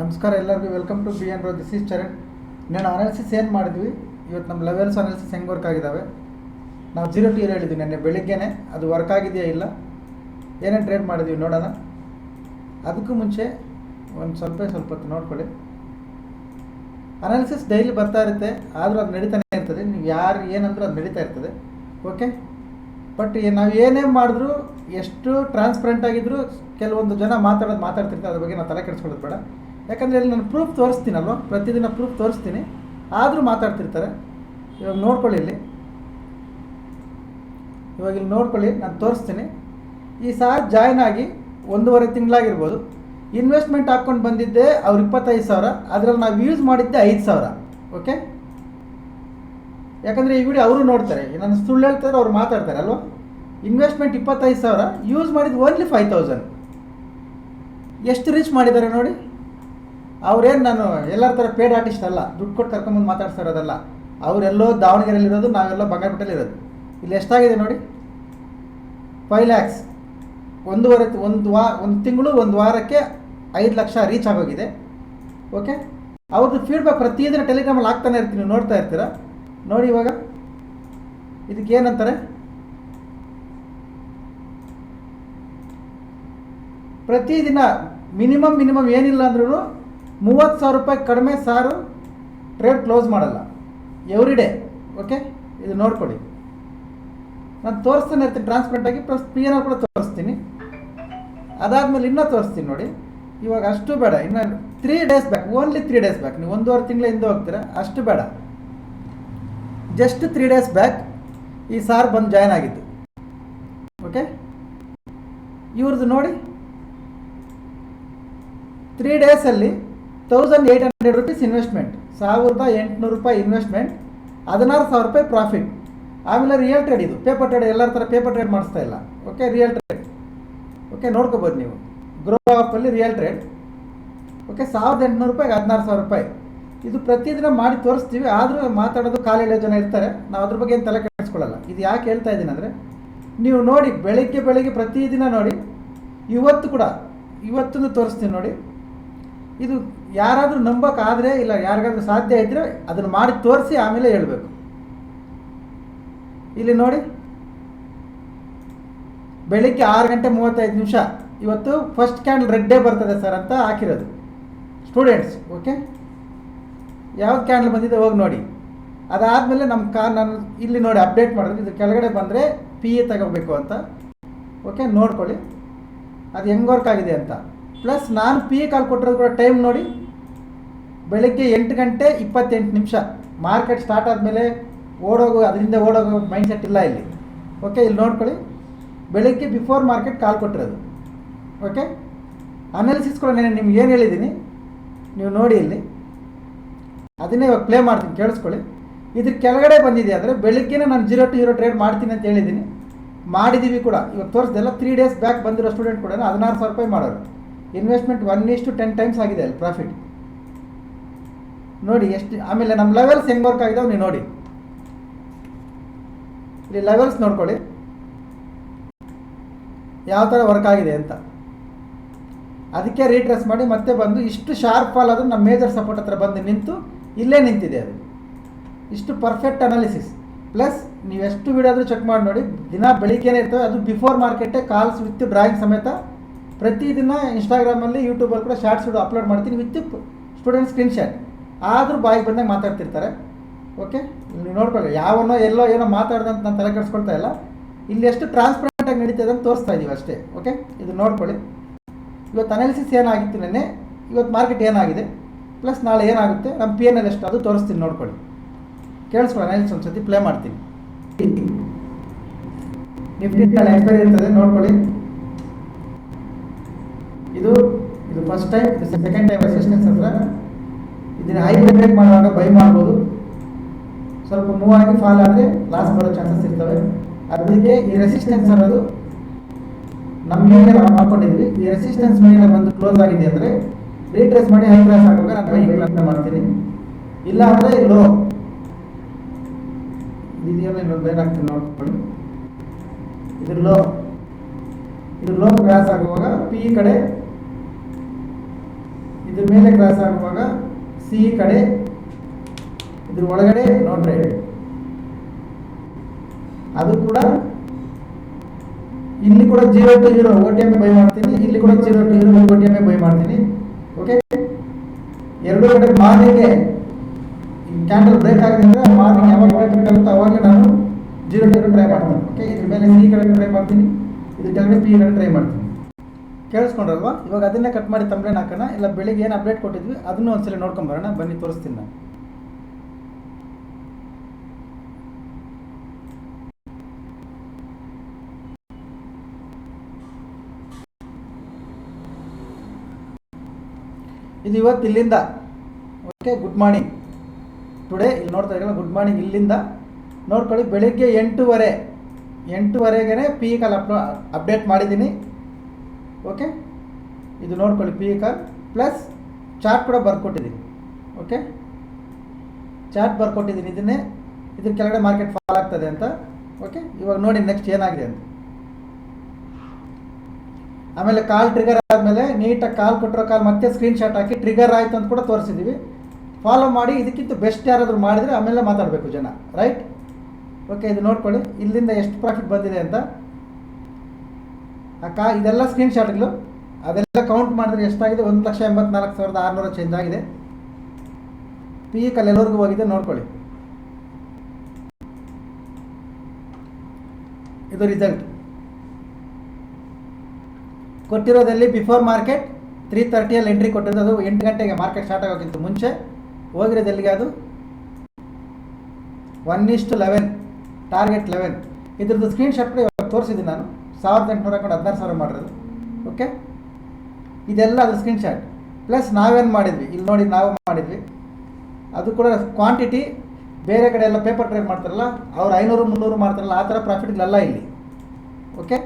ನಮಸ್ಕಾರ ಎಲ್ಲರಿಗೂ welcome to B N row this is Charan ನಾನು ಅನಾಲಿಸಿಸ್ ಏನು ಮಾಡಿದ್ವಿ? ಇವತ್ತು ನಮ್ಮ ಲೆವೆಲ್ಸ್ ಅನಾಲಿಸಿಸ್ ಹೆಂಗೆ ವರ್ಕ್ ಆಗಿದ್ದಾವೆ ನಾವು ಜೀರೋ ಟು ಇಯರ್ ಹೇಳಿದ್ವಿ ನೆನ್ನೆ ಬೆಳಿಗ್ಗೆನೆ. ಅದು ವರ್ಕ್ ಆಗಿದೆಯಾ ಇಲ್ಲ? ಏನೇನು ಟ್ರೇಡ್ ಮಾಡಿದ್ವಿ ನೋಡೋಣ. ಅದಕ್ಕೂ ಮುಂಚೆ ಒಂದು ಸ್ವಲ್ಪ ಸ್ವಲ್ಪ ಹೊತ್ತು ನೋಡ್ಕೊಳ್ಳಿ. ಅನಾಲಿಸಿಸ್ ಡೈಲಿ ಬರ್ತಾ ಇರುತ್ತೆ, ಆದರೂ ಅದು ನಡೀತಾನೆ ಇರ್ತದೆ. ನೀವು ಯಾರು ಏನಂದ್ರೂ ಅದು ನಡೀತಾ ಇರ್ತದೆ. ಓಕೆ ಬಟ್ ನಾವು ಏನೇ ಮಾಡಿದ್ರು, ಎಷ್ಟು ಟ್ರಾನ್ಸ್ಪರೆಂಟ್ ಆಗಿದ್ರು, ಕೆಲವೊಂದು ಜನ ಮಾತಾಡೋದು ಮಾತಾಡ್ತಿರ್ತಾರೆ, ಅದ್ರ ಬಗ್ಗೆ ನಾವು ತಲೆ ಕೆಡಿಸ್ಕೊಳ್ಳೋದು ಬೇಡ. ಯಾಕಂದರೆ ಇಲ್ಲಿ ನಾನು ಪ್ರೂಫ್ ತೋರಿಸ್ತೀನಲ್ವ? ಪ್ರತಿದಿನ ಪ್ರೂಫ್ ತೋರಿಸ್ತೀನಿ. ಆದರೂ ಮಾತಾಡ್ತಿರ್ತಾರೆ. ಇವಾಗ ನೋಡ್ಕೊಳ್ಳಿ ಇಲ್ಲಿ. ಇವಾಗ ಇಲ್ಲಿ ನೋಡ್ಕೊಳ್ಳಿ, ನಾನು ತೋರಿಸ್ತೀನಿ. ಈ ಸಾರ್ ಜಾಯ್ನ್ ಆಗಿ ಒಂದೂವರೆ ತಿಂಗಳಾಗಿರ್ಬೋದು. ಇನ್ವೆಸ್ಟ್ಮೆಂಟ್ ಹಾಕ್ಕೊಂಡು ಬಂದಿದ್ದೆ ಅವ್ರು ಇಪ್ಪತ್ತೈದು ಸಾವಿರ, ಅದರಲ್ಲಿ ನಾವು ಯೂಸ್ ಮಾಡಿದ್ದೆ ಐದು ಸಾವಿರ. ಓಕೆ ಯಾಕಂದರೆ ಈ ವಿಡಿಯೋ ಅವರು ನೋಡ್ತಾರೆ. ನಾನು ಸುಳ್ಳು ಹೇಳ್ತಾರೆ ಅವ್ರು ಮಾತಾಡ್ತಾರೆ, ಅಲ್ವಾ? ಇನ್ವೆಸ್ಟ್ಮೆಂಟ್ ಇಪ್ಪತ್ತೈದು ಸಾವಿರ ಯೂಸ್ ಮಾಡಿದ್ದು ಓನ್ಲಿ ಫೈವ್ ತೌಸಂಡ್ ಎಷ್ಟು ರೀಚ್ ಮಾಡಿದ್ದಾರೆ ನೋಡಿ? ಅವ್ರೇನು ನಾನು ಎಲ್ಲರ ಥರ ಪೇಡ್ ಆರ್ಟಿಸ್ಟ್ ಅಲ್ಲ, ದುಡ್ಡು ಕೊಟ್ಟು ಕರ್ಕೊಂಬಂದು ಮಾತಾಡ್ತಾ ಇರೋದಲ್ಲ, ಅವರೆಲ್ಲೋ ದಾವಣಗೆರೆಯಲ್ಲಿರೋದು ನಾವೆಲ್ಲ ಬಂಗಾರಪೇಟೆಲಿರೋದು. ಇಲ್ಲಿ ಎಷ್ಟಾಗಿದೆ ನೋಡಿ? ಫೈವ್ ಲ್ಯಾಕ್ಸ್ ಒಂದೂವರೆ, ಒಂದು ವಾ, ಒಂದು ತಿಂಗಳು, ಒಂದು ವಾರಕ್ಕೆ ಐದು ಲಕ್ಷ ರೀಚ್ ಆಗೋಗಿದೆ. ಓಕೆ ಅವ್ರದ್ದು ಫೀಡ್ಬ್ಯಾಕ್ ಪ್ರತಿದಿನ ಟೆಲಿಗ್ರಾಮಲ್ಲಿ ಹಾಕ್ತಾನೆ ಇರ್ತೀನಿ, ನೋಡ್ತಾ ಇರ್ತೀರ? ನೋಡಿ ಇವಾಗ. ಇದಕ್ಕೆ ಏನಂತಾರೆ? ಪ್ರತಿದಿನ ಮಿನಿಮಮ್ ಮಿನಿಮಮ್ ಏನಿಲ್ಲ ಅಂದ್ರೂ ಮೂವತ್ತು ಸಾವಿರ ರೂಪಾಯಿ ಕಡಿಮೆ ಸಾರು ಟ್ರೇಡ್ ಕ್ಲೋಸ್ ಮಾಡಲ್ಲ. ಎವ್ರಿ ಡೇ ಓಕೆ ಇದು ನೋಡ್ಕೊಳ್ಳಿ. ನಾನು ತೋರಿಸ್ತಾನೆ ಇರ್ತೀನಿ ಟ್ರಾನ್ಸ್ಪರೆಂಟಾಗಿ ಪ್ಲಸ್ ಪಿ ಎನ್ ಕೂಡ ತೋರಿಸ್ತೀನಿ. ಅದಾದಮೇಲೆ ಇನ್ನೂ ತೋರಿಸ್ತೀನಿ ನೋಡಿ. ಇವಾಗ ಅಷ್ಟು ಬೇಡ. ಇನ್ನು three days back only three days back ನೀವು ಒಂದೂವರೆ ತಿಂಗಳ ಹಿಂದೆ ಹೋಗ್ತೀರಾ? ಅಷ್ಟು ಬೇಡ. ಜಸ್ಟ್ ತ್ರೀ ಡೇಸ್ ಬ್ಯಾಕ್ ಈ ಸಾರ್ ಬಂದು ಜಾಯ್ನ್ ಆಗಿದ್ದು. ಓಕೆ ಇವ್ರದ್ದು ನೋಡಿ. ತ್ರೀ ಡೇಸಲ್ಲಿ thousand eight hundred rupees investment ಸಾವಿರದ ಎಂಟುನೂರು ರೂಪಾಯಿ ಇನ್ವೆಸ್ಟ್ಮೆಂಟ್ ಹದಿನಾರು ಸಾವಿರ ರೂಪಾಯಿ ಪ್ರಾಫಿಟ್ ಆಮೇಲೆ ರಿಯಲ್ ಟ್ರೇಡ್ ಇದು. ಪೇಪರ್ ಟ್ರೇಡ್ ಎಲ್ಲರ ಥರ ಪೇಪರ್ ಟ್ರೇಡ್ ಮಾಡಿಸ್ತಾ ಇಲ್ಲ. ಓಕೆ ರಿಯಲ್ ಟ್ರೇಡ್ ಓಕೆ ನೋಡ್ಕೋಬೋದು ನೀವು. ಗ್ರೋ ಆಪಲ್ಲಿ ರಿಯಲ್ ಟ್ರೇಡ್ ಓಕೆ ಸಾವಿರದ ಎಂಟುನೂರು ರೂಪಾಯಿಗೆ ಹದಿನಾರು ಸಾವಿರ ರೂಪಾಯಿ. ಇದು ಪ್ರತಿದಿನ ಮಾಡಿ ತೋರಿಸ್ತೀವಿ, ಆದರೂ ಮಾತಾಡೋದು ಕಾಲೆಳೆಯೋ ಜನ ಇರ್ತಾರೆ. ನಾವು ಅದ್ರ ಬಗ್ಗೆ ಏನು ತಲೆ ಕೆಡಿಸ್ಕೊಳ್ಳಲ್ಲ. ಇದು ಯಾಕೆ ಹೇಳ್ತಾ ಇದ್ದೀನಿ ಅಂದರೆ, ನೀವು ನೋಡಿ, ಬೆಳಿಗ್ಗೆ ಬೆಳಿಗ್ಗೆ ಪ್ರತಿದಿನ ನೋಡಿ, ಇವತ್ತು ಕೂಡ, ಇವತ್ತೊಂದು ತೋರಿಸ್ತೀನಿ ನೋಡಿ. ಇದು ಯಾರಾದರೂ ನಂಬೋಕ್ಕಾದರೆ ಇಲ್ಲ ಯಾರಿಗಾದ್ರೂ ಸಾಧ್ಯ ಇದ್ದರೆ ಅದನ್ನು ಮಾಡಿ ತೋರಿಸಿ ಆಮೇಲೆ ಹೇಳಬೇಕು. ಇಲ್ಲಿ ನೋಡಿ. ಬೆಳಿಗ್ಗೆ ಆರು ಗಂಟೆ ಮೂವತ್ತೈದು ನಿಮಿಷ. ಇವತ್ತು ಫಸ್ಟ್ ಕ್ಯಾಂಡಲ್ ರೆಡ್ಡೇ ಬರ್ತದೆ ಸರ್ ಅಂತ ಹಾಕಿರೋದು. ಸ್ಟೂಡೆಂಟ್ಸ್ ಓಕೆ ಯಾವ್ದು ಕ್ಯಾಂಡಲ್ ಬಂದಿದೆ ಹೋಗಿ ನೋಡಿ. ಅದಾದಮೇಲೆ ನಮ್ಮ ಕಾ, ನಾನು ಇಲ್ಲಿ ನೋಡಿ ಅಪ್ಡೇಟ್ ಮಾಡಿದ್ರೆ ಇದು ಕೆಳಗಡೆ ಬಂದರೆ ಪಿ ಎ ತಗೋಬೇಕು ಅಂತ. ಓಕೆ ನೋಡ್ಕೊಳ್ಳಿ. ಅದು ಹೆಂಗೆ ವರ್ಕ್ ಆಗಿದೆ ಅಂತ. ಪ್ಲಸ್ ನಾನು ಪಿ ಎ ಕಾಲ್ ಕೊಟ್ಟಿರೋದು ಕೂಡ ಟೈಮ್ ನೋಡಿ. ಬೆಳಗ್ಗೆ ಎಂಟು ಗಂಟೆ ಇಪ್ಪತ್ತೆಂಟು ನಿಮಿಷ. ಮಾರ್ಕೆಟ್ ಸ್ಟಾರ್ಟ್ ಆದಮೇಲೆ ಓಡೋಗೋ, ಅದರಿಂದ ಓಡೋಗೋ ಮೈಂಡ್ಸೆಟ್ ಇಲ್ಲ ಇಲ್ಲಿ. ಓಕೆ ಇಲ್ಲಿ ನೋಡ್ಕೊಳ್ಳಿ. ಬೆಳಗ್ಗೆ ಬಿಫೋರ್ ಮಾರ್ಕೆಟ್ ಕಾಲ್ ಕೊಟ್ಟಿರೋದು. ಓಕೆ ಅನಾಲಿಸಿಸ್ ಕೂಡ ನಾನು ನಿಮ್ಗೆ ಏನು ಹೇಳಿದ್ದೀನಿ? ನೀವು ನೋಡಿ ಇಲ್ಲಿ. ಅದನ್ನೇ ಇವಾಗ ಪ್ಲೇ ಮಾಡ್ತೀನಿ, ಕೇಳಿಸ್ಕೊಳ್ಳಿ. ಇದ್ರ ಕೆಳಗಡೆ ಬಂದಿದೆ ಅಂದರೆ ಬೆಳಗ್ಗೆನೇ ನಾನು ಜೀರೋ ಟು ಜೀರೋ ಟ್ರೇಡ್ ಮಾಡ್ತೀನಿ ಅಂತ ಹೇಳಿದ್ದೀನಿ. ಮಾಡಿದ್ದೀವಿ ಕೂಡ. ಇವಾಗ ತೋರಿಸ್ದೆಲ್ಲ ತ್ರೀ ಡೇಸ್ ಬ್ಯಾಕ್ ಬಂದಿರೋ ಸ್ಟೂಡೆಂಟ್ ಕೂಡ, ಹದಿನಾರು ಸಾವಿರ ರೂಪಾಯಿ ಮಾಡೋರು. ಇನ್ವೆಸ್ಟ್ಮೆಂಟ್ ಒನ್ ಇಷ್ಟು ಟೆನ್ ಟೈಮ್ಸ್ ಆಗಿದೆ ಅಲ್ಲಿ ಪ್ರಾಫಿಟ್ ನೋಡಿ, ಎಷ್ಟು, ಆಮೇಲೆ ನಮ್ಮ ಲೆವೆಲ್ಸ್ ಹೆಂಗೆ ವರ್ಕ್ ಆಗಿದಾವೆ ನೀವು ನೋಡಿ. ಇಲ್ಲಿ ಲೆವೆಲ್ಸ್ ನೋಡ್ಕೊಳ್ಳಿ. ಯಾವ ಥರ ವರ್ಕ್ ಆಗಿದೆ ಅಂತ. ಅದಕ್ಕೆ ರೀಟ್ರೆಸ್ ಮಾಡಿ ಮತ್ತೆ ಬಂದು ಇಷ್ಟು ಶಾರ್ಪ್ ಫಾಲ್ ಅದು ನಮ್ಮ ಮೇಜರ್ ಸಪೋರ್ಟ್ ಹತ್ರ ಬಂದು ನಿಂತು ಇಲ್ಲೇ ನಿಂತಿದೆ ಅದು. ಇಷ್ಟು ಪರ್ಫೆಕ್ಟ್ ಅನಾಲಿಸಿಸ್ ಪ್ಲಸ್ ನೀವು ಎಷ್ಟು ವಿಡಿಯೋ ಆದರೂ ಚೆಕ್ ಮಾಡಿ ನೋಡಿ, ದಿನ ಬೆಳಿಗ್ಗೆನೇ ಇರ್ತವೆ, ಅದು ಬಿಫೋರ್ ಮಾರ್ಕೆಟೇ ಕಾಲ್ಸ್ ವಿತ್ ಡ್ರಾಯಿಂಗ್ ಸಮೇತ ಪ್ರತಿದಿನ ಇನ್ಸ್ಟಾಗ್ರಾಮಲ್ಲಿ ಯೂಟ್ಯೂಬಲ್ಲಿ ಕೂಡ ಶಾರ್ಟ್ಸ್ ವಿಡಿಯೋ ಅಪ್ಲೋಡ್ ಮಾಡ್ತೀನಿ ವಿತ್ ಸ್ಟೂಡೆಂಟ್ ಸ್ಕ್ರೀನ್ಶಾಟ್ ಆದರೂ ಬಾಯಿಗೆ ಬಂದಾಗ ಮಾತಾಡ್ತಿರ್ತಾರೆ. ಓಕೆ ನೀವು ನೋಡ್ಕೊಳ್ಳಿ, ಯಾವನೋ ಎಲ್ಲೋ ಏನೋ ಮಾತಾಡ್ದಂತ ನಾನು ತಲೆ ಕೆಡಿಸ್ಕೊಳ್ತಾ ಇಲ್ಲ. ಇಲ್ಲಿ ಎಷ್ಟು ಟ್ರಾನ್ಸ್ಪರೆಂಟಾಗಿ ನಡೀತದೆ ಅಂತ ತೋರಿಸ್ತಾ ಇದ್ದೀವಿ ಅಷ್ಟೇ. ಓಕೆ ಇದು ನೋಡ್ಕೊಳ್ಳಿ. ಇವತ್ತು ಅನಾಲಿಸಿಸ್ ಏನಾಗಿತ್ತು ನೆನ್ನೆ? ಇವತ್ತು ಮಾರ್ಕೆಟ್ ಏನಾಗಿದೆ? ಪ್ಲಸ್ ನಾಳೆ ಏನಾಗುತ್ತೆ? ನಮ್ಮ ಪಿ ಎನ್ ಎಲ್ ಎಷ್ಟು? ಅದು ತೋರಿಸ್ತೀನಿ, ನೋಡ್ಕೊಳ್ಳಿ. ಕೇಳಿಸ್ಕೊಳ್ಳಿ ಅನಾಲಿಸಿಸ್ ಒಂದು ಸತಿ ಪ್ಲೇ ಮಾಡ್ತೀನಿ ನಿಫ್ಟಿ ಎಕ್ಸ್ಪೈರಿ ಇರ್ತದೆ, ನೋಡ್ಕೊಳ್ಳಿ. ಇದು ಇದು ಫಸ್ಟ್ ಟೈಮ್ ಇದು ಸೆಕೆಂಡ್ ಟೈಮ್ ರೆಸಿಸ್ಟೆನ್ಸ್ ಹತ್ರ. ಇದನ್ನ ಹೈ ಬ್ರೇಕ್ ಮಾಡುವಾಗ ಬೈ ಮಾಡ್ಬೋದು. ಸ್ವಲ್ಪ ಮೂವ್ ಆಗಿ ಫಾಲ್ ಆದರೆ ಲಾಸ್ ಬರೋ ಚಾನ್ಸಸ್ ಇರ್ತವೆ. ಅದಕ್ಕೆ ಈ ರೆಸಿಸ್ಟೆನ್ಸ್ ಅನ್ನೋದು ನಮ್ಮ ಮೇಲೆ ನಾವು ಹಾಕೊಂಡಿದ್ವಿ ಈ ರೆಸಿಸ್ಟೆನ್ಸ್ ಮೇಲೆ ಬಂದು ಕ್ಲೋಸ್ ಆಗಿದೆ ಅಂದರೆ ರೀಟ್ರೆಸ್ ಮಾಡಿ ಹೈ ಕ್ರಾಸ್ ಆಗುವಾಗ ನಾನು ಬೈ ಕ್ಲಾಸ್ ಮಾಡ್ತೀನಿ. ಇಲ್ಲ ಅಂದರೆ ಲೋ ಇದೆಯಲ್ಲ, ಇನ್ನೊಂದು ಏನಾಗ್ತದೆ ನೋಡ್ಕೊಳ್ಳಿ ಇದ್ರ ಲೋ ಇದ್ರ ಲೋ ಕ್ರಾಸ್ ಆಗುವಾಗ ಪಿ ಕಡೆ ಇದು ಇದ್ರ ಮೇಲೆ ಕ್ರಾಸ್ ಆಗುವಾಗ ಸಿ ಕಡೆ ಇದ್ರ ಒಳಗಡೆ ನೋ ಟ್ರೇಡ್ ಅದು ಕೂಡ ಇಲ್ಲಿ ಕೂಡ zero to zero O T M buy ಮಾಡ್ತೀನಿ ಇಲ್ಲಿ ಕೂಡ zero to zero O T M buy ಮಾಡ್ತೀನಿ ಓಕೆ ಎರಡು ಕಡೆ ಮಾರ್ನಿಂಗ್ಗೆ ಕ್ಯಾಂಡಲ್ ಬ್ರೇಕ್ ಆಗಿದೆ ಅಂದರೆ ಮಾರ್ನಿಂಗ್ ಯಾವಾಗ ಬ್ರೇಕ್ ಆಗುತ್ತೋ ಅವಾಗಲೇ ನಾನು ಜೀರೋ ಟು ಟ್ರೈ ಮಾಡ್ತೀನಿ ಓಕೆ ಇದ್ರ ಮೇಲೆ ಸಿ ಕಡೆ ಟ್ರೈ ಮಾಡ್ತೀನಿ ಇದ್ರ ಕೆಳಗಡೆ ಪಿ ಕಡೆ ಟ್ರೈ ಮಾಡ್ತೀನಿ ಕೇಳಿಸ್ಕೊಂಡ್ರಲ್ವಾ? ಇವಾಗ ಅದನ್ನೇ ಕಟ್ ಮಾಡಿ ತಂಬ್ಲೇನ್ ಹಾಕೋಣ. ಇಲ್ಲ ಬೆಳಿಗ್ಗೆ ಏನು ಅಪ್ಡೇಟ್ ಕೊಟ್ಟಿದ್ವಿ, ಅದನ್ನು ಒಂದ್ಸಲ ನೋಡ್ಕೊಂಬರೋಣ ಬನ್ನಿ, ತೋರಿಸ್ತೀನಿ ನಾನು. ಇದು ಇವತ್ತು ಇಲ್ಲಿಂದ. ಓಕೆ ಗುಡ್ ಮಾರ್ನಿಂಗ್ ಟುಡೇ ಇಲ್ಲಿ ನೋಡ್ತಾ ಇರಲ್ಲ ಗುಡ್ ಮಾರ್ನಿಂಗ್ ಇಲ್ಲಿಂದ. ನೋಡ್ಕೊಳ್ಳಿ, ಬೆಳಿಗ್ಗೆ ಎಂಟೂವರೆ ಎಂಟೂವರೆಗೆ ಪಿ ಕಾಲ್ ಅಪ್ ಅಪ್ಡೇಟ್ ಮಾಡಿದ್ದೀನಿ. ಓಕೆ? ಇದು ನೋಡ್ಕೊಳ್ಳಿ ಪಿ ಕಾರ್ ಪ್ಲಸ್ ಚಾರ್ಟ್ ಕೂಡ ಬರ್ಕೊಟ್ಟಿದ್ದೀನಿ. ಓಕೆ? ಚಾರ್ಟ್ ಬರ್ಕೊಟ್ಟಿದ್ದೀನಿ. ಇದನ್ನೇ ಇದ್ರ ಕೆಳಗಡೆ ಮಾರ್ಕೆಟ್ ಫಾಲ್ ಆಗ್ತದೆ ಅಂತ. ಓಕೆ? ಇವಾಗ ನೋಡಿ ನೆಕ್ಸ್ಟ್ ಏನಾಗಿದೆ ಅಂತ. ಆಮೇಲೆ ಕಾಲ್ ಟ್ರಿಗರ್ ಆದಮೇಲೆ ನೀಟಾಗಿ ಕಾಲ್ ಕೊಟ್ಟಿರೋ ಕಾಲ್ ಮತ್ತೆ ಸ್ಕ್ರೀನ್ ಶಾಟ್ ಹಾಕಿ ಟ್ರಿಗರ್ ಆಯ್ತು ಅಂತ ಕೂಡ ತೋರಿಸಿದ್ದೀವಿ ಫಾಲೋ ಮಾಡಿ, ಇದಕ್ಕಿಂತ ಬೆಸ್ಟ್ ಯಾರಾದರೂ ಮಾಡಿದರೆ ಆಮೇಲೆ ಮಾತಾಡಬೇಕು ಜನ ರೈಟ್ ಓಕೆ, ಇದು ನೋಡ್ಕೊಳ್ಳಿ, ಇಲ್ಲಿಂದ ಎಷ್ಟು ಪ್ರಾಫಿಟ್ ಬಂದಿದೆ ಅಂತ. ಆ ಕಾ ಇದೆಲ್ಲ ಸ್ಕ್ರೀನ್ ಶಾಟ್ಗಳು ಅದೆಲ್ಲ ಕೌಂಟ್ ಮಾಡಿದ್ರೆ ಎಷ್ಟಾಗಿದೆ? ಒಂದು ಲಕ್ಷ ಎಂಬತ್ನಾಲ್ಕು ಸಾವಿರದ ಆರುನೂರ ಚೇಂಜ್ ಆಗಿದೆ. ಪಿ ಇ ಕಲ್ ಎಲ್ಲರಿಗೂ ಹೋಗಿದೆ, ನೋಡ್ಕೊಳ್ಳಿ. ಇದು ರಿಸಲ್ಟ್ ಕೊಟ್ಟಿರೋದಲ್ಲಿ ಬಿಫೋರ್ ಮಾರ್ಕೆಟ್ ತ್ರೀ ತರ್ಟಿಯಲ್ಲಿ ಎಂಟ್ರಿ ಕೊಟ್ಟಿರೋದು ಅದು ಎಂಟು ಗಂಟೆಗೆ ಮಾರ್ಕೆಟ್ ಸ್ಟಾರ್ಟ್ ಆಗೋಕ್ಕಿಂತ ಮುಂಚೆ. ಹೋಗಿರೋದು ಎಲ್ಲಿಗೆ ಅದು ಒನ್ ಇಷ್ಟು ಲೆವೆನ್ ಟಾರ್ಗೆಟ್ ಲೆವೆನ್ ಇದ್ರದ್ದು ಸ್ಕ್ರೀನ್ ಶಾಟ್ ಕೂಡ ಇವಾಗ ತೋರಿಸಿದ್ದೀನಿ ನಾನು. ಸಾವಿರದ ಎಂಟುನೂರ ಹಾಕೊಂಡು ಹದಿನಾರು ಸಾವಿರ ಮಾಡಿರೋದು. ಓಕೆ ಇದೆಲ್ಲ ಅದು ಸ್ಕ್ರೀನ್ಶಾಟ್ ಪ್ಲಸ್ ನಾವೇನು ಮಾಡಿದ್ವಿ? ಇಲ್ಲಿ ನೋಡಿ ನಾವು ಮಾಡಿದ್ವಿ. ಅದು ಕೂಡ ಕ್ವಾಂಟಿಟಿ ಬೇರೆ ಕಡೆ ಎಲ್ಲ ಪೇಪರ್ ಟ್ರೇಡ್ ಮಾಡ್ತಾರಲ್ಲ, ಅವ್ರು ಐನೂರು, ಮುನ್ನೂರು ಮಾಡ್ತಾರಲ್ಲ, ಆ ಥರ ಪ್ರಾಫಿಟ್ಗಳೆಲ್ಲ ಇಲ್ಲಿ. ಓಕೆ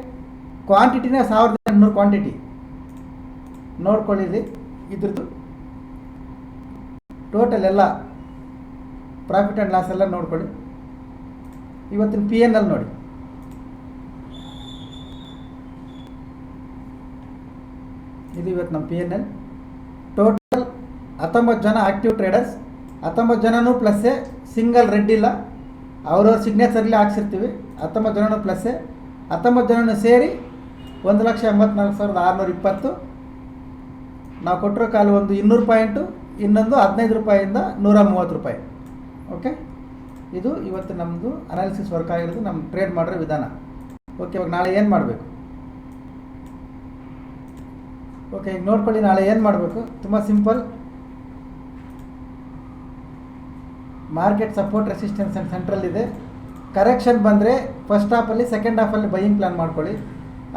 ಕ್ವಾಂಟಿಟಿನೇ ಸಾವಿರದ ಎಂಟುನೂರು ಕ್ವಾಂಟಿಟಿ ನೋಡ್ಕೊಳ್ಳಿರಿ ಇದ್ರದ್ದು. ಟೋಟಲ್ ಎಲ್ಲ ಪ್ರಾಫಿಟ್ ಆ್ಯಂಡ್ ಲಾಸ್ ಎಲ್ಲ ನೋಡ್ಕೊಳ್ಳಿ. ಇವತ್ತಿನ ಪಿ ಎನ್ ಎಲ್ ನೋಡಿ. ಇದು ಇವತ್ತು ನಮ್ಮ ಪಿ ಎನ್ ಎಲ್ ಟೋಟಲ್ ಹತ್ತೊಂಬತ್ತು ಜನ ಆಕ್ಟಿವ್ ಟ್ರೇಡರ್ಸ್ ಹತ್ತೊಂಬತ್ತು ಜನನೂ ಪ್ಲಸ್ಸೇ ಸಿಂಗಲ್ ರೆಡ್ ಇಲ್ಲ. ಅವ್ರವ್ರ ಸಿಗ್ನೇಚರ್ಲಿ ಹಾಕ್ಸಿರ್ತೀವಿ. ಹತ್ತೊಂಬತ್ತು ಜನನೂ ಪ್ಲಸ್ಸೇ ಹತ್ತೊಂಬತ್ತು ಜನನೂ ಸೇರಿ ಒಂದು ಲಕ್ಷ ಎಂಬತ್ನಾಲ್ಕು ಸಾವಿರದ ಆರುನೂರ ಇಪ್ಪತ್ತು. ನಾವು ಕೊಟ್ಟಿರೋ ಕಾಲು ಒಂದು ಇನ್ನೂರು ಪಾಯಿಂಟು, ಇನ್ನೊಂದು ಹದಿನೈದು ರೂಪಾಯಿಂದ ನೂರ ಮೂವತ್ತು ರೂಪಾಯಿ. ಓಕೆ ಇದು ಇವತ್ತು ನಮ್ಮದು ಅನಾಲಿಸಿಸ್ ವರ್ಕ್ ಆಗಿರೋದು. ನಮ್ಮ ಟ್ರೇಡ್ ಮಾಡಿರೋ ವಿಧಾನ. ಓಕೆ ಇವಾಗ ನಾಳೆ ಏನು ಮಾಡಬೇಕು? ಓಕೆ ಈಗ ನೋಡ್ಕೊಳ್ಳಿ, ನಾಳೆ ಏನು ಮಾಡಬೇಕು? ತುಂಬ simple market support resistance and central ಇದೆ. ಕರೆಕ್ಷನ್ ಬಂದರೆ ಫಸ್ಟ್ ಹಾಫಲ್ಲಿ ಸೆಕೆಂಡ್ ಹಾಫಲ್ಲಿ ಬೈಯಿಂಗ್ ಪ್ಲಾನ್ ಮಾಡ್ಕೊಳ್ಳಿ.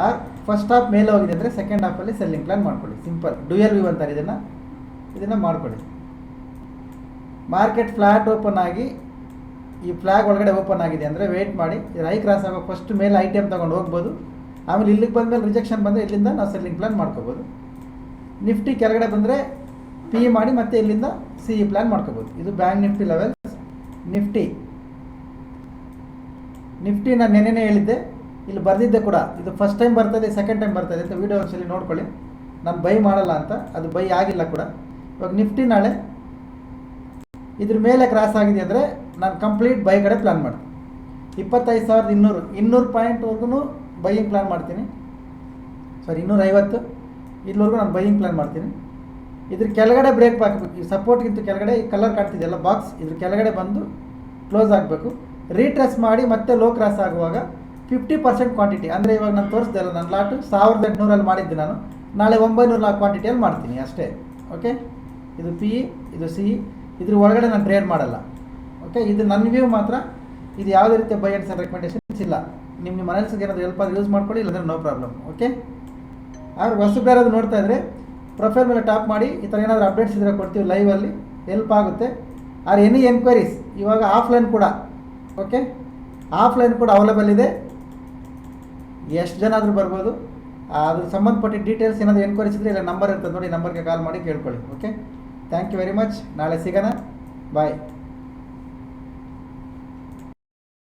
ಆರ್ ಫಸ್ಟ್ ಹಾಫ್ ಮೇಲೆ ಹೋಗಿದೆ ಅಂದರೆ ಸೆಕೆಂಡ್ ಹಾಫಲ್ಲಿ ಸೆಲ್ಲಿಂಗ್ ಪ್ಲಾನ್ ಮಾಡ್ಕೊಳ್ಳಿ. ಸಿಂಪಲ್ ಡ್ಯೂಯಲ್ ವ್ಯೂ ಅಂತಾರೆ ಇದನ್ನು. ಇದನ್ನು ಮಾಡ್ಕೊಳ್ಳಿ. ಮಾರ್ಕೆಟ್ ಫ್ಲ್ಯಾಟ್ ಓಪನ್ ಆಗಿ, ಈ ಫ್ಲಾಗ್ ಒಳಗಡೆ ಓಪನ್ ಆಗಿದೆ ಅಂದರೆ ವೆಯ್ಟ್ ಮಾಡಿ. ರೈ ಕ್ರಾಸ್ ಆಗೋ ಫಸ್ಟ್ ಮೇಲೆ ಐ ಟಿ ಎಂ ತೊಗೊಂಡು ಹೋಗ್ಬೋದು. ಆಮೇಲೆ ಇಲ್ಲಿಗೆ ಬಂದಮೇಲೆ ರಿಜೆಕ್ಷನ್ ಬಂದರೆ ಇಲ್ಲಿಂದ ನಾವು ಸೆಲ್ಲಿಂಗ್ ಪ್ಲಾನ್ ಮಾಡ್ಕೋಬೋದು. ನಿಫ್ಟಿ ಕೆಳಗಡೆ ಬಂದರೆ ಪಿ ಮಾಡಿ ಮತ್ತೆ ಇಲ್ಲಿಂದ ಸಿ ಇ ಪ್ಲ್ಯಾನ್ ಮಾಡ್ಕೋಬೋದು. ಇದು bank Nifty level Nifty. Nifty ನಾನು ನೆನೆನೇ ಹೇಳಿದ್ದೆ. ಇಲ್ಲಿ ಬರೆದಿದ್ದೆ ಕೂಡ. ಇದು ಫಸ್ಟ್ ಟೈಮ್ ಬರ್ತದೆ ಸೆಕೆಂಡ್ ಟೈಮ್ ಬರ್ತದೆ ಅಂತ ವೀಡಿಯೋ ಒಂದ್ಸಲಿ ನೋಡ್ಕೊಳ್ಳಿ. ನಾನು ಬೈ ಮಾಡಲ್ಲ ಅಂತ. ಅದು ಬೈ ಆಗಿಲ್ಲ ಕೂಡ. ಇವಾಗ ನಿಫ್ಟಿ ನಾಳೆ ಇದ್ರ ಮೇಲೆ ಕ್ರಾಸ್ ಆಗಿದೆ ಅಂದರೆ ನಾನು ಕಂಪ್ಲೀಟ್ ಬೈ ಕಡೆ ಪ್ಲ್ಯಾನ್ ಮಾಡ್ತೀನಿ. ಇಪ್ಪತ್ತೈದು ಸಾವಿರದ ಇನ್ನೂರು ಇನ್ನೂರು ಪಾಯಿಂಟ್ವರೆಗೂ ಬೈಯಿಂಗ್ ಪ್ಲ್ಯಾನ್ ಮಾಡ್ತೀನಿ. ಸಾರಿ ಇನ್ನೂರ ಐವತ್ತು ಇಲ್ಲಿವರೆಗೂ ನಾನು ಬೈಯಿಂಗ್ ಪ್ಲಾನ್ ಮಾಡ್ತೀನಿ. ಇದ್ರ ಕೆಳಗಡೆ ಬ್ರೇಕ್ ಹಾಕಬೇಕು ಈ ಸಪೋರ್ಟ್ಗಿಂತ ಕೆಳಗಡೆ ಈ ಕಲರ್ ಕಾಣ್ತಿದೆಯಲ್ಲ ಬಾಕ್ಸ್ ಇದ್ರ ಕೆಳಗಡೆ ಬಂದು ಕ್ಲೋಸ್ ಆಗಬೇಕು. ರೀಟ್ರೆಸ್ ಮಾಡಿ ಮತ್ತೆ ಲೋ ಕ್ರಾಸ್ ಆಗುವಾಗ ಫಿಫ್ಟಿ ಪರ್ಸೆಂಟ್ ಕ್ವಾಂಟಿಟಿ ಅಂದರೆ ಇವಾಗ ನಾನು ತೋರಿಸ್ದೆ ಅಲ್ಲ ನನ್ನ ಲಾಟು ಸಾವಿರದ ಎಂಟುನೂರಲ್ಲಿ ಮಾಡಿದ್ದೆ ನಾನು. ನಾಳೆ ಒಂಬೈನೂರು ನಾಲ್ಕು ಕ್ವಾಂಟಿಟಿಯಲ್ಲಿ ಮಾಡ್ತೀನಿ ಅಷ್ಟೇ. ಓಕೆ ಇದು ಪಿ ಇದು ಸಿ ಇದ್ರ ಒಳಗಡೆ ನಾನು ಟ್ರೇಡ್ ಮಾಡಲ್ಲ. ಓಕೆ ಇದು ನನ್ನ ವ್ಯೂ ಮಾತ್ರ. ಇದು ಯಾವುದೇ ರೀತಿಯ ಬೈ ಆ್ಯಂಡ್ ಸೆಲ್ ರೆಕಮೆಂಡೇಷನ್ಸ್ ಇಲ್ಲ. ನಿಮ್ಮ ಮನಸ್ಸಿಗೆ ಏನಾದರೂ ಹೆಲ್ಪ್ ಆದರೆ ಯೂಸ್ ಮಾಡ್ಕೊಳ್ಳಿ, ಇಲ್ಲಾಂದ್ರೆ ನೋ ಪ್ರಾಬ್ಲಮ್ ಓಕೆ ಆದ್ರೆ ಹೊಸಬ್ರು ಯಾರಾದ್ರು ನೋಡ್ತಾ ಇದ್ರೆ ಪ್ರೊಫೈಲ್ ಮೇಲೆ ಟಾಪ್ ಮಾಡಿ ಈ ಥರ ಏನಾದರೂ ಅಪ್ಡೇಟ್ಸ್ ಇದ್ರೆ ಕೊಡ್ತೀವಿ ಲೈವಲ್ಲಿ ಹೆಲ್ಪ್ ಆಗುತ್ತೆ. ಆರ್ ಎನಿ ಎನ್ಕ್ವೈರೀಸ್ ಇವಾಗ ಆಫ್ಲೈನ್ ಕೂಡ ಓಕೆ ಆಫ್ಲೈನ್ ಕೂಡ ಅವೈಲೇಬಲ್ ಇದೆ. ಎಷ್ಟು ಜನ ಆದರೂ ಬರ್ಬೋದು. ಅದ್ರ ಸಂಬಂಧಪಟ್ಟ ಡೀಟೇಲ್ಸ್ ಏನಾದರೂ ಎನ್ಕ್ವೈರೀಸ್ ಇದ್ದರೆ ಇಲ್ಲ ನಂಬರ್ ಇರ್ತದೆ ನೋಡಿ ನಂಬರ್ಗೆ ಕಾಲ್ ಮಾಡಿ ಕೇಳ್ಕೊಳ್ಳಿ okay thank you very much ನಾಳೆ ಸಿಗೋಣ. ಬಾಯ್